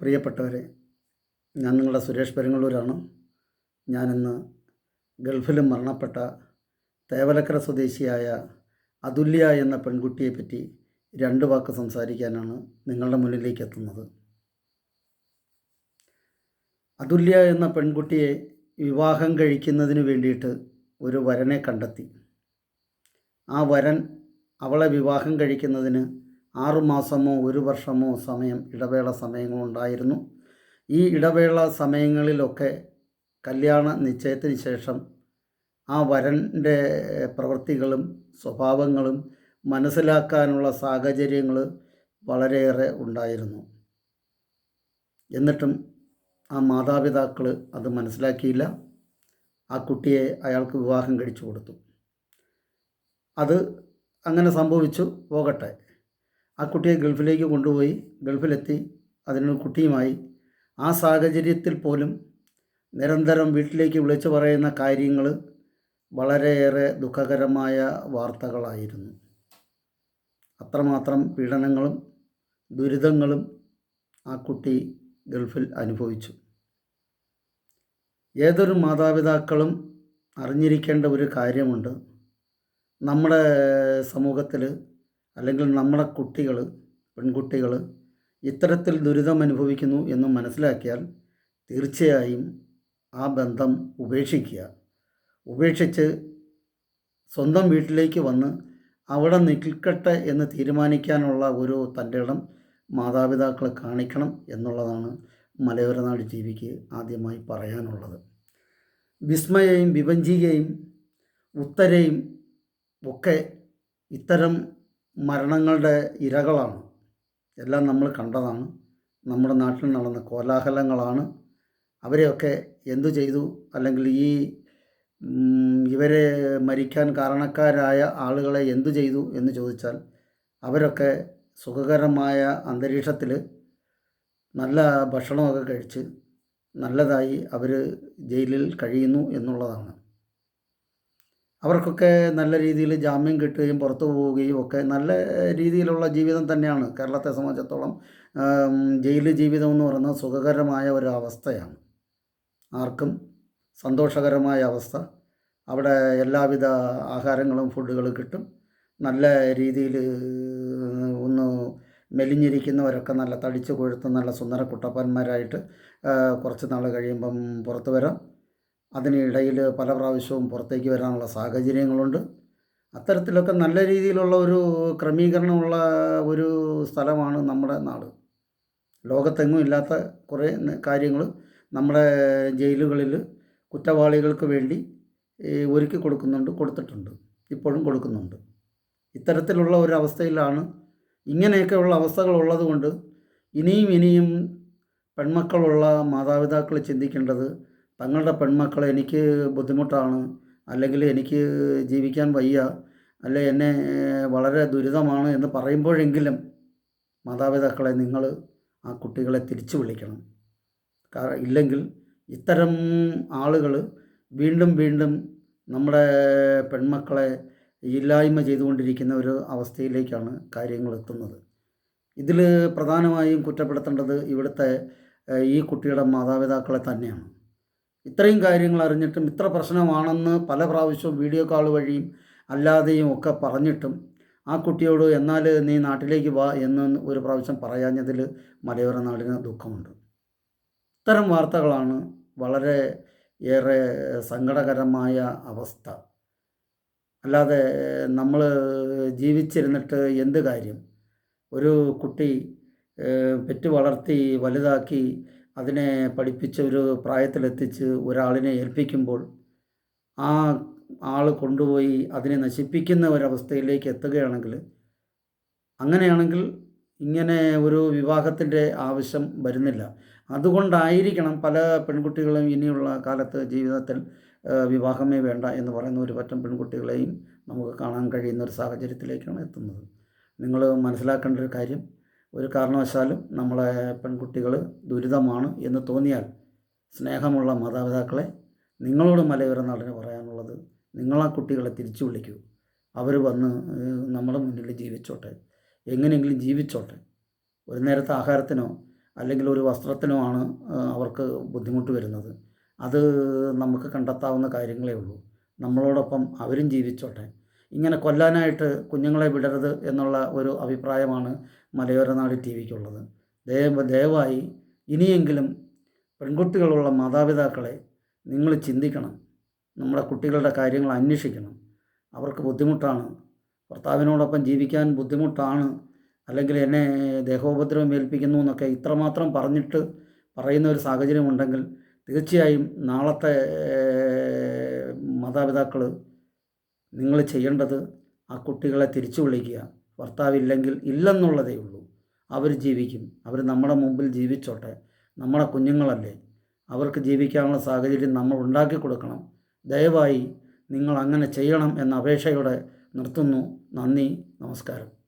പ്രിയപ്പെട്ടവരെ ഞാൻ നിങ്ങളുടെ സുരേഷ് പെരുങ്ങള്ളൂരാണ് ഞാനിന്ന് ഗൾഫിലും മരണപ്പെട്ട തേവലക്കര സ്വദേശിയായ അതുല്യ എന്ന പെൺകുട്ടിയെ പറ്റി രണ്ട് വാക്ക് സംസാരിക്കാനാണ് നിങ്ങളുടെ മുന്നിലേക്ക് എത്തുന്നത്. അതുല്യ എന്ന പെൺകുട്ടിയെ വിവാഹം കഴിക്കുന്നതിന് വേണ്ടിയിട്ട് ഒരു വരനെ കണ്ടെത്തി. ആ വരൻ അവളെ വിവാഹം കഴിക്കുന്നതിന് ആറുമാസമോ ഒരു വർഷമോ സമയം ഇടവേള സമയങ്ങളുണ്ടായിരുന്നു. ഈ ഇടവേള സമയങ്ങളിലൊക്കെ കല്യാണ നിശ്ചയത്തിന് ശേഷം ആ വരന്റെ പ്രവൃത്തികളും സ്വഭാവങ്ങളും മനസ്സിലാക്കാനുള്ള സാഹചര്യങ്ങൾ വളരെയേറെ ഉണ്ടായിരുന്നു. എന്നിട്ടും ആ മാതാപിതാക്കൾ അത് മനസ്സിലാക്കിയില്ല. ആ കുട്ടിയെ അയാൾക്ക് വിവാഹം കഴിച്ചു കൊടുത്തു. അത് അങ്ങനെ സംഭവിച്ചു. പോകട്ടെ. ആ കുട്ടിയെ ഗൾഫിലേക്ക് കൊണ്ടുപോയി ഗൾഫിലെത്തി. അതിനൊരു കുട്ടിയുമായി. ആ സാഹചര്യത്തിൽ പോലും നിരന്തരം വീട്ടിലേക്ക് വിളിച്ചു പറയുന്ന കാര്യങ്ങൾ വളരെയേറെ ദുഃഖകരമായ വാർത്തകളായിരുന്നു. അത്രമാത്രം പീഡനങ്ങളും ദുരിതങ്ങളും ആ കുട്ടി ഗൾഫിൽ അനുഭവിച്ചു. ഏതൊരു മാതാപിതാക്കളും അറിഞ്ഞിരിക്കേണ്ട ഒരു കാര്യമുണ്ട്. നമ്മുടെ സമൂഹത്തിൽ അല്ലെങ്കിൽ നമ്മുടെ കുട്ടികൾ പെൺകുട്ടികൾ ഇത്തരത്തിൽ ദുരിതം അനുഭവിക്കുന്നു എന്ന് മനസ്സിലാക്കിയാൽ തീർച്ചയായും ആ ബന്ധം ഉപേക്ഷിക്കുക. ഉപേക്ഷിച്ച് സ്വന്തം വീട്ടിലേക്ക് വന്ന് അവിടെ നിൽക്കട്ടെ എന്ന് തീരുമാനിക്കാനുള്ള ഒരു തന്റെ ഇടം മാതാപിതാക്കൾ കാണിക്കണം എന്നുള്ളതാണ് മലയോരനാട് ജീവിക്ക് വിക്ക് ആദ്യമായി പറയാനുള്ളത്. വിസ്മയയും വിഭഞ്ചികയും ഉത്തരയും ഒക്കെ ഇത്തരം മരണങ്ങളുടെ ഇരകളാണ്. എല്ലാം നമ്മൾ കണ്ടതാണ്. നമ്മുടെ നാട്ടിൽ നടന്ന കോലാഹലങ്ങളാണ്. അവരെയൊക്കെ എന്തു ചെയ്തു? അല്ലെങ്കിൽ ഈ ഇവരെ മരിക്കാൻ കാരണക്കാരായ ആളുകളെ എന്തു ചെയ്തു എന്ന് ചോദിച്ചാൽ അവരൊക്കെ സുഖകരമായ അന്തരീക്ഷത്തിൽ നല്ല ഭക്ഷണമൊക്കെ കഴിച്ച് നല്ലതായി അവർ ജയിലിൽ കഴിയുന്നു എന്നുള്ളതാണ്. അവർക്കൊക്കെ നല്ല രീതിയിൽ ജാമ്യം കിട്ടുകയും പുറത്തു പോവുകയും ഒക്കെ നല്ല രീതിയിലുള്ള ജീവിതം തന്നെയാണ്. കേരളത്തെ സംബന്ധിച്ചിടത്തോളം ജയിൽ ജീവിതം എന്ന് പറയുന്നത് സുഖകരമായ ഒരു അവസ്ഥയാണ്. ആർക്കും സന്തോഷകരമായ അവസ്ഥ. അവിടെ എല്ലാവിധ ആഹാരങ്ങളും ഫുഡുകളും കിട്ടും. നല്ല രീതിയിൽ ഒന്ന് മെലിഞ്ഞിരിക്കുന്നവരൊക്കെ നല്ല തടിച്ച് കൊഴുത്ത് നല്ല സുന്ദര കുട്ടപ്പന്മാരായിട്ട് കുറച്ച് നാൾ കഴിയുമ്പം പുറത്തു വരാം. അതിനിടയിൽ പല പ്രാവശ്യവും പുറത്തേക്ക് വരാനുള്ള സാഹചര്യങ്ങളുണ്ട്. അത്തരത്തിലൊക്കെ നല്ല രീതിയിലുള്ള ഒരു ക്രമീകരണമുള്ള ഒരു സ്ഥലമാണ് നമ്മുടെ നാട്. ലോകത്തെങ്ങും ഇല്ലാത്ത കുറേ കാര്യങ്ങൾ നമ്മുടെ ജയിലുകളിൽ കുറ്റവാളികൾക്ക് വേണ്ടി ഒരുക്കി കൊടുക്കുന്നുണ്ട് കൊടുത്തിട്ടുണ്ട്. ഇപ്പോഴും കൊടുക്കുന്നുണ്ട്. ഇത്തരത്തിലുള്ള ഒരു അവസ്ഥയിലാണ് ഇങ്ങനെയൊക്കെയുള്ള അവസ്ഥകൾ ഉള്ളതുകൊണ്ട് ഇനിയും ഇനിയും പെൺമക്കളുള്ള മാതാപിതാക്കൾ ചിന്തിക്കേണ്ടത് തങ്ങളുടെ പെൺമക്കളെ എനിക്ക് ബുദ്ധിമുട്ടാണ് അല്ലെങ്കിൽ എനിക്ക് ജീവിക്കാൻ വയ്യ അല്ലെ എന്നെ വളരെ ദുരിതമാണ് എന്ന് പറയുമ്പോഴെങ്കിലും മാതാപിതാക്കളെ നിങ്ങൾ ആ കുട്ടികളെ തിരിച്ചു വിളിക്കണം. കാരണം ഇല്ലെങ്കിൽ ഇത്തരം ആളുകൾ വീണ്ടും വീണ്ടും നമ്മുടെ പെൺമക്കളെ ഇല്ലായ്മ ചെയ്തുകൊണ്ടിരിക്കുന്ന ഒരു അവസ്ഥയിലേക്കാണ് കാര്യങ്ങൾ എത്തുന്നത്. ഇതിൽ പ്രധാനമായും കുറ്റപ്പെടുത്തേണ്ടത് ഇവിടുത്തെ ഈ കുട്ടിയുടെ മാതാപിതാക്കളെ തന്നെയാണ്. ഇത്രയും കാര്യങ്ങൾ അറിഞ്ഞിട്ടും ഇത്ര പ്രശ്നമാണെന്ന് പല പ്രാവശ്യവും വീഡിയോ കോൾ വഴിയും അല്ലാതെയും ഒക്കെ പറഞ്ഞിട്ടും ആ കുട്ടിയോട് എന്നാൽ നീ നാട്ടിലേക്ക് വാ എന്ന് ഒരു പ്രാവശ്യം പറയാഞ്ഞതിൽ മലയോര നാടിന് ദുഃഖമുണ്ട്. ഇത്തരം വാർത്തകളാണ് വളരെ ഏറെ സങ്കടകരമായ അവസ്ഥ. അല്ലാതെ നമ്മൾ ജീവിച്ചിരുന്നിട്ട് എന്ത് കാര്യം? ഒരു കുട്ടി പെറ്റു വളർത്തി വലുതാക്കി അതിനെ പഠിപ്പിച്ച ഒരു പ്രായത്തിലെത്തിച്ച് ഒരാളിനെ ഏൽപ്പിക്കുമ്പോൾ ആ ആൾ കൊണ്ടുപോയി അതിനെ നശിപ്പിക്കുന്ന ഒരവസ്ഥയിലേക്ക് എത്തുകയാണെങ്കിൽ അങ്ങനെയാണെങ്കിൽ ഇങ്ങനെ ഒരു വിവാഹത്തിന്റെ ആവശ്യം വരുന്നില്ല. അതുകൊണ്ടായിരിക്കണം പല പെൺകുട്ടികളും ഇനിയുള്ള കാലത്ത് ജീവിതത്തിൽ വിവാഹമേ വേണ്ട എന്ന് പറയുന്ന ഒരു പറ്റം പെൺകുട്ടികളെയും നമുക്ക് കാണാൻ കഴിയുന്ന ഒരു സാഹചര്യത്തിലേക്കാണ് എത്തുന്നത്. നിങ്ങൾ മനസ്സിലാക്കേണ്ട ഒരു കാര്യം ഒരു കാരണവശാലും നമ്മളെ പെൺകുട്ടികൾ ദുരിതമാണ് എന്ന് തോന്നിയാൽ സ്നേഹമുള്ള മാതാപിതാക്കളെ നിങ്ങളോട് മലയോര നാടിന് പറയാനുള്ളത് നിങ്ങളാ കുട്ടികളെ തിരിച്ചു വിളിക്കൂ. അവർ വന്ന് നമ്മുടെ മുന്നിൽ ജീവിച്ചോട്ടെ. എങ്ങനെയെങ്കിലും ജീവിച്ചോട്ടെ. ഒരു നേരത്തെ ആഹാരത്തിനോ അല്ലെങ്കിൽ ഒരു വസ്ത്രത്തിനോ ആണ് അവർക്ക് ബുദ്ധിമുട്ട് വരുന്നത്. അത് നമുക്ക് കണ്ടെത്താവുന്ന കാര്യങ്ങളേ ഉള്ളൂ. നമ്മളോടൊപ്പം അവരും ജീവിച്ചോട്ടെ. ഇങ്ങനെ കൊല്ലാനായിട്ട് കുഞ്ഞുങ്ങളെ വിടരുത് എന്നുള്ള ഒരു അഭിപ്രായമാണ് മലയോര നാട് ടി വിക്കുള്ളത്. ദയവ് ദയവായി ഇനിയെങ്കിലും പെൺകുട്ടികളുള്ള മാതാപിതാക്കളെ നിങ്ങൾ ചിന്തിക്കണം. നമ്മുടെ കുട്ടികളുടെ കാര്യങ്ങൾ അന്വേഷിക്കണം. അവർക്ക് ബുദ്ധിമുട്ടാണ്. ഭർത്താവിനോടൊപ്പം ജീവിക്കാൻ ബുദ്ധിമുട്ടാണ്. അല്ലെങ്കിൽ എന്നെ ദേഹോപദ്രവം ഏൽപ്പിക്കുന്നു എന്നൊക്കെ ഇത്രമാത്രം പറഞ്ഞിട്ട് പറയുന്ന ഒരു സാഹചര്യം ഉണ്ടെങ്കിൽ തീർച്ചയായും നാളത്തെ മാതാപിതാക്കൾ നിങ്ങൾ ചെയ്യേണ്ടത് ആ കുട്ടികളെ തിരിച്ചു വിളിക്കുക. ഭർത്താവില്ലെങ്കിൽ ഇല്ലെന്നുള്ളതേ ഉള്ളൂ. അവർ ജീവിക്കും. അവർ നമ്മുടെ മുമ്പിൽ ജീവിച്ചോട്ടെ. നമ്മുടെ കുഞ്ഞുങ്ങളല്ലേ. അവർക്ക് ജീവിക്കാനുള്ള സാഹചര്യം നമ്മൾ ഉണ്ടാക്കി കൊടുക്കണം. ദയവായി നിങ്ങൾ അങ്ങനെ ചെയ്യണം എന്ന അപേക്ഷയോടെ നിർത്തുന്നു. നന്ദി. നമസ്കാരം.